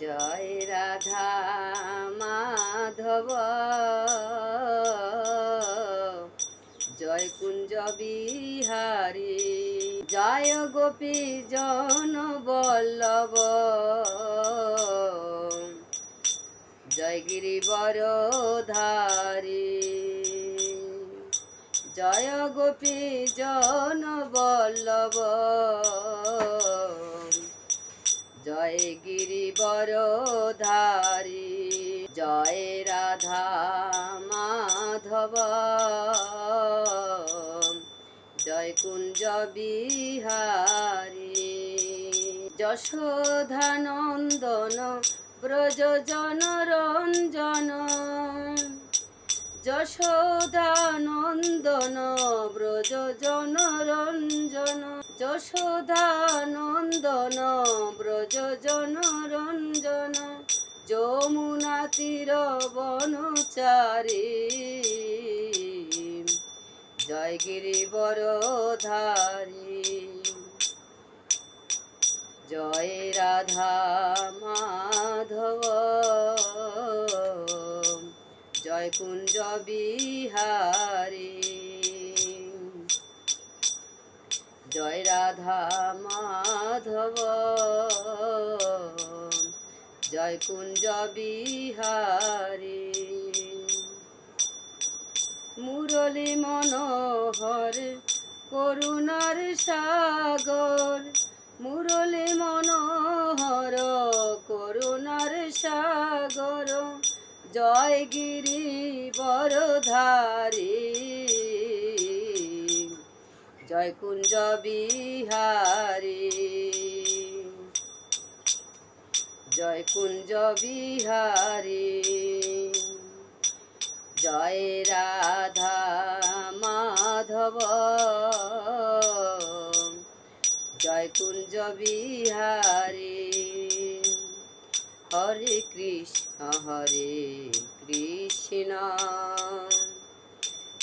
জয় রাধা মাধব। জয় কুঞ্জ বিহারী। জয় গোপী জন বল্লভ। জয় গিরিবর ধারী জয় গোপী জন বল্লভ। জয় গিরিবর ধারী জয় রাধা মাধব। জয় কুঞ্জ বিহারী, যশোধানন্দন, ব্রজ জন রঞ্জন যশোদানন্দন ব্রজ জন রঞ্জন যশোদানন্দন ব্রজ জন রঞ্জন যমুনা তীর বনচারী। জয় গিরিবর ধারী জয় রাধা মাধব। জয় কুঞ্জ বিহারী। জয় রাধা মাধব। জয় কুঞ্জ বিহারী। মুরলী মনোহর, করুণার সাগর। মুরলী মনোহর, করুণার সাগর। জয় গিরি বরধারী। কুঞ্জ বিহারী। জয় কুঞ্জ বিহারী। জয় রাধা মাধব। জয় কুঞ্জ বিহারী। হরে কৃষ্ণ হরে কৃষ্ণ।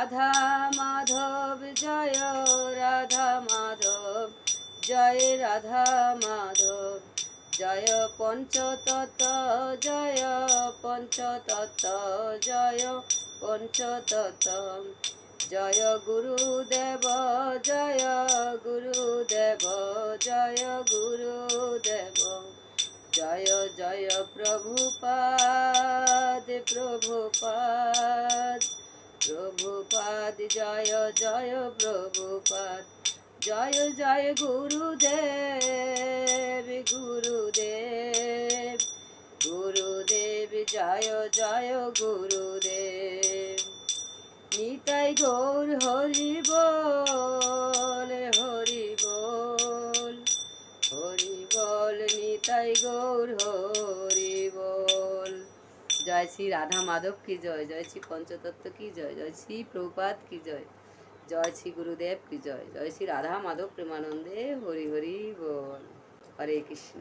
রাধা মাধব, জয় রাধা মাধব, জয় রাধা মাধব, জয় পঞ্চতত্ত্ব জয় পঞ্চতত্ত্ব জয় পঞ্চতত্ত্ব জয় গুরুদেব জয় গুরুদেব জয় গুরুদেব, জয় জয় প্রভুপাদ প্রভুপাদ। প্রভুপাদ, জয় জয় প্রভুপাদ। জয় জয় গুরুদেব গুরুদেব। গুরুদেব, জয় জয় গুরুদেব। নিতাই গৌর হরি বল হরি বল। হরি বল, নিতাই গৌর হরি বল। জয় শ্রী রাধা মাধব, কি জয়? জয় শ্রী পঞ্চতত্ত্ব, কি জয়? জয় শ্রী প্রভুপাত কি জয়? জয় শ্রী গুরুদেব, কি জয়? জয় শ্রী রাধা মাধব প্রেমানন্দে হরি হরি বল। হরে কৃষ্ণ।